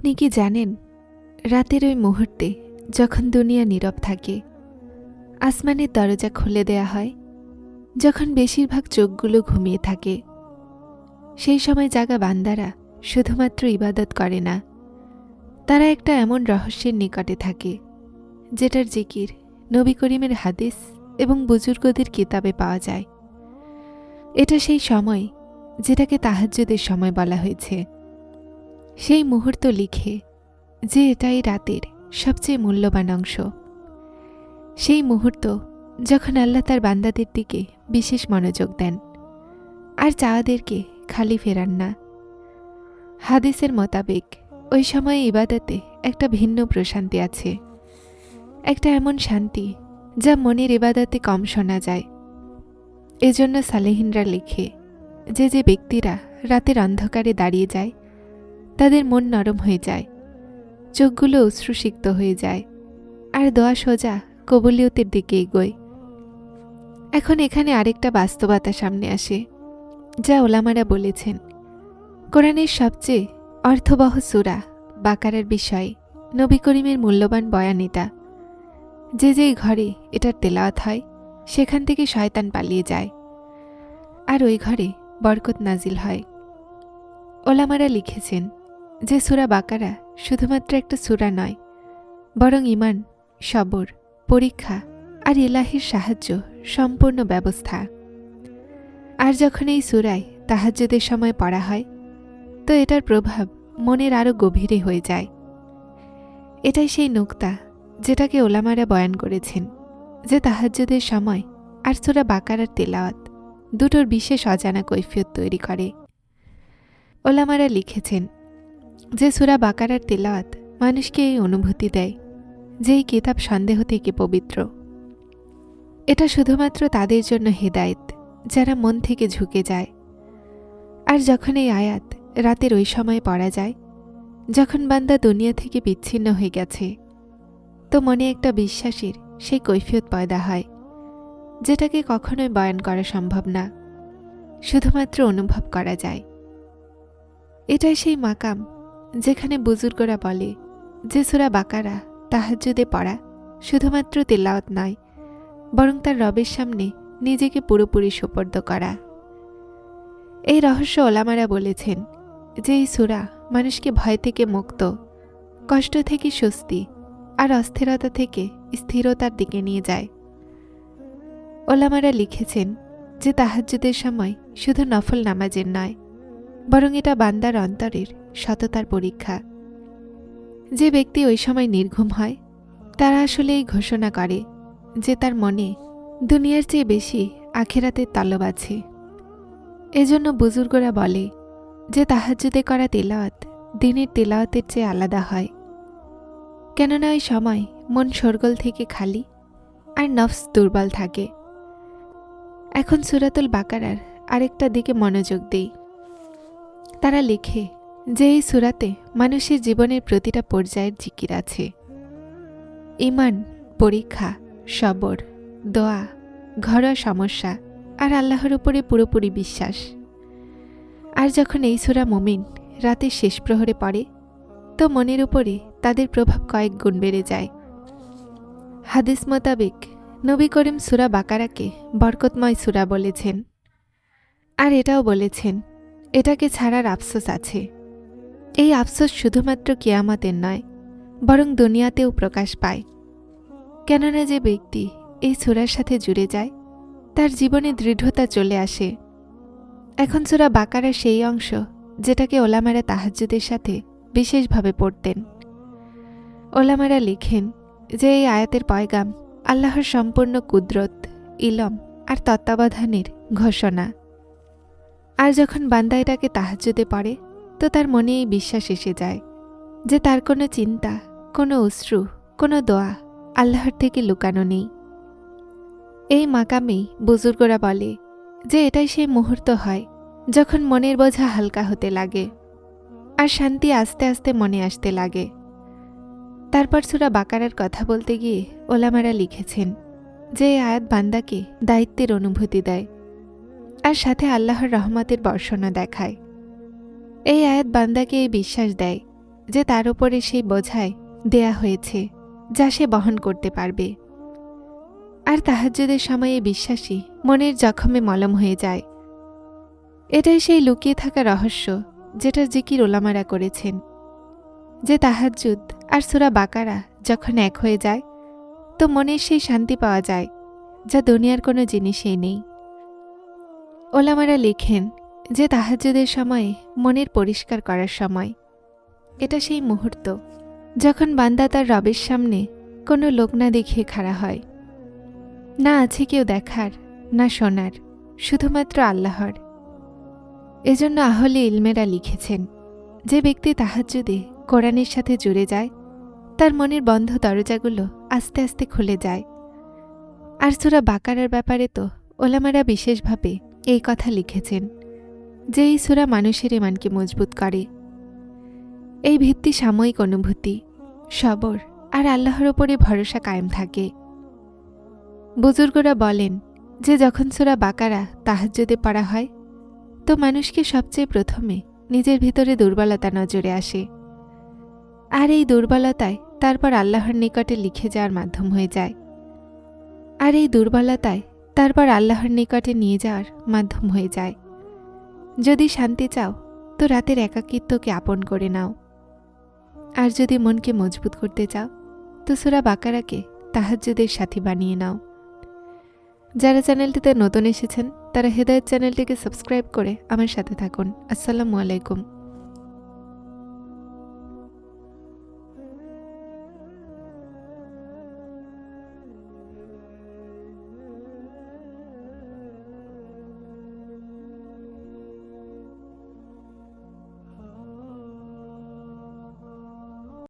আপনি কি জানেন, রাতের ওই মুহূর্তে যখন দুনিয়া নীরব থাকে, আসমানের দরজা খুলে দেয়া হয়, যখন বেশিরভাগ চোখগুলো ঘুমিয়ে থাকে, সেই সময় জাগা বান্দারা শুধুমাত্র ইবাদত করে না, তারা একটা এমন রহস্যের নিকটে থাকে, যেটার জিকির নবী করিমের হাদিস এবং বুজুর্গদের কিতাবে পাওয়া যায়। এটা সেই সময় যেটাকে তাহাজ্জুদের সময় বলা হয়েছে। সেই মুহূর্ত লিখে যে এটাই রাতের সবচেয়ে মূল্যবান অংশ। সেই মুহূর্ত যখন আল্লাহ তার বান্দাদের দিকে বিশেষ মনোযোগ দেন, আর চাওয়াদেরকে খালি ফেরান না। হাদিসের মোতাবেক ওই সময়ে ইবাদতে একটা ভিন্ন প্রশান্তি আছে। একটা এমন শান্তি যা মনের ইবাদতে কম শোনা যায়। এজন্য সালেহিনরা লিখে, যে যে ব্যক্তিরা রাতের অন্ধকারে দাঁড়িয়ে যায় তাদের মন নরম হয়ে যায়। চোখগুলো অশ্রুসিক্ত হয়ে যায়। আর দোয়া সোজা কবলিয়তের দিকে এগোয়। এখন এখানে আরেকটা বাস্তবতা সামনে আসে, যা ওলামারা বলেছেন। কোরআনের সবচেয়ে অর্থবহ সুরা বাকারার বিষয়ে, নবী করিমের মূল্যবান বয়ান এটা যে যেই ঘরে এটার তেলাওয়াত হয়, সেখান থেকে শয়তান পালিয়ে যায়। আর ওই ঘরে বরকত নাজিল হয়। ওলামারা লিখেছেন যে সুরা বাকারা শুধুমাত্র একটা সুরা নয়, বরং ইমান সবর, পরীক্ষা আর ইলাহির সাহায্য সম্পূর্ণ ব্যবস্থা। আর যখন এই সুরায় তাহাজ্যদের সময় পড়া হয়, তো এটার প্রভাব মনের আরও গভীরে হয়ে যায়। এটাই সেই নোক্তা যেটাকে ওলামারা বয়ান করেছেন যে তাহাজ্যদের সময় আর সুরা বাকারার তেলাওয়াত দুটোর বিশেষ অজানা কৈফিয়ত তৈরি করে। ওলামারা লিখেছেন যে সুরা বাকারার তেলাওয়াত মানুষকে এই অনুভূতি দেয়, যে এই কিতাব সন্দেহ থেকে পবিত্র। এটা শুধুমাত্র তাদের জন্য হেদায়েত, যারা মন থেকে ঝুঁকে যায়। আর যখন এই আয়াত রাতের ওই সময় পড়া যায়, যখন বান্দা দুনিয়া থেকে বিচ্ছিন্ন হয়ে গেছে, তো মনে একটা বিশ্বাসের সেই কৈফিয়ত পয়দা হয়, যেটাকে কখনোই বয়ান করা সম্ভব না, শুধুমাত্র অনুভব করা যায়। এটাই সেই মাকাম যেখানে বুজুর্গরা বলে, যে সুরা বাকারা, তাহাজ্জুদে পড়া শুধুমাত্র তেলাওয়াত নয়, বরং তার রবের সামনে নিজেকে পুরোপুরি সুপর্দ করা। এই রহস্য ওলামারা বলেছেন যে এই সুরা মানুষকে ভয় থেকে মুক্ত, কষ্ট থেকে স্বস্তি আর অস্থিরতা থেকে স্থিরতার দিকে নিয়ে যায়। ওলামারা লিখেছেন যে তাহাজ্জুদের সময় শুধু নফল নামাজের নয় বরং এটা বান্দার অন্তরের সততার পরীক্ষা। যে ব্যক্তি ওই সময় নির্ঘুম হয়, তারা আসলে এই ঘোষণা করে যে তার মনে দুনিয়ার চেয়ে বেশি আখেরাতের তলব আছে। এজন্য বুজুর্গরা বলে যে তাহাজ্জুদে করা তেলাওয়াত দিনের তেলাওয়াতের চেয়ে আলাদা হয়। কেননা ওই সময় মন সরগোল থেকে খালি আর নফস দুর্বল থাকে। এখন সুরাতুল বাকারার আরেকটা দিকে মনোযোগ দেই। তারা লেখে যে এই সুরাতে মানুষের জীবনের প্রতিটা পর্যায়ের জিকির আছে। ইমান পরীক্ষা, সবর, দোয়া, ঘরোয়া সমস্যা আর আল্লাহর উপরে পুরোপুরি বিশ্বাস। আর যখন এই সুরা মমিন রাতের শেষ প্রহরে পড়ে, তো মনের উপরে তাদের প্রভাব কয়েক গুণ বেড়ে যায়। হাদিস মোতাবেক নবী করিম সুরা বাকারাকে বরকতময় সুরা বলেছেন। আর এটাও বলেছেন এটাকে ছাড়ার আফসোস আছে। এই আফসোস শুধুমাত্র কিয়ামতের নয়, বরং দুনিয়াতেও প্রকাশ পায়। কেননা যে ব্যক্তি এই সুরার সাথে জুড়ে যায়, তার জীবনে দৃঢ়তা চলে আসে। এখন সুরা বাকারার সেই অংশ যেটাকে ওলামারা তাহাজ্জুদের সাথে বিশেষভাবে পড়তেন। ওলামারা লিখেন যে এই আয়াতের পয়গাম আল্লাহর সম্পূর্ণ কুদরত, ইলম আর তত্ত্বাবধানের ঘোষণা। আর যখন বান্দা এটাকে তাহাজ্জুদে পড়ে, তো তার মনে এই বিশ্বাস এসে যায় যে তার কোনো চিন্তা, কোনো অশ্রু, কোনো দোয়া আল্লাহর থেকে লুকানো নেই। এই মাকামেই বুজুর্গরা বলে যে এটাই সেই মুহূর্ত হয় যখন মনের বোঝা হালকা হতে লাগে আর শান্তি আস্তে আস্তে মনে আসতে লাগে। তারপর সুরা বাকারার কথা বলতে গিয়ে ওলামারা লিখেছেন যে আয়াত বান্দাকে দায়িত্বের অনুভূতি দেয়। আর সাথে আল্লাহর রহমতের বর্ষণা দেখায়। এই আয়াত বান্দাকে এই বিশ্বাস দেয় যে তার উপরে সেই বোঝায় দেয়া হয়েছে যা সে বহন করতে পারবে। আর তাহাজ্জুদের সময়ে বিশ্বাসী মনের জখমে মলম হয়ে যায়। এটাই সেই লুকিয়ে থাকা রহস্য যেটার জিকির ওলামারা করেছেন। যে তাহাজ্জুদ আর সুরা বাকারা যখন এক হয়ে যায়, তো মনের সেই শান্তি পাওয়া যায় যা দুনিয়ার কোনো জিনিসেই নেই। ওলামারা লেখেন যে তাহাজ্জুদের সময়ে মনের পরিষ্কার করার সময়। এটা সেই মুহূর্ত যখন বান্দা তার রবের সামনে কোনো লোক না দেখিয়ে খাড়া হয়। না আছে কেউ দেখার, না শোনার, শুধুমাত্র আল্লাহর। এজন্য আহলে ইলমেরা লিখেছেন, যে ব্যক্তি তাহাজ্জুদে কোরআনের সাথে জুড়ে যায়, তার মনের বন্ধ দরজাগুলো আস্তে আস্তে খুলে যায়। আর সুরা বাকারার ব্যাপারে তো ওলামারা বিশেষভাবে এই কথা লিখেছেন, যে এই সুরা মানুষের ইমানকে মজবুত করে। এই ভিত্তি সাময়িক অনুভূতি, সবর আর আল্লাহর ওপরে ভরসা কায়েম থাকে। বুজুর্গরা বলেন যে যখন সুরা বাকারা তাহাজ্জুদে পড়া হয়, তো মানুষকে সবচেয়ে প্রথমে নিজের ভিতরে দুর্বলতা নজরে আসে। আর এই দুর্বলতায় তারপর আল্লাহর নিকটে লিখে যাওয়ার মাধ্যম হয়ে যায়। আর এই দুর্বলতায় তারপর আল্লাহর নিকটে নিয়ে যাওয়ার মাধ্যম হয়ে যায়। যদি শান্তি চাও, তো রাতের একাকিত্বকে আপন করে নাও। আর যদি মনকে মজবুত করতে চাও, তো সুরা বাকারাকে তাহাজ্জুদের সাথী বানিয়ে নাও। যারা চ্যানেলটিতে নতুন এসেছেন, তারা হেদায়ত চ্যানেলটিকে সাবস্ক্রাইব করে আমার সাথে থাকুন। আসসালামু আলাইকুম।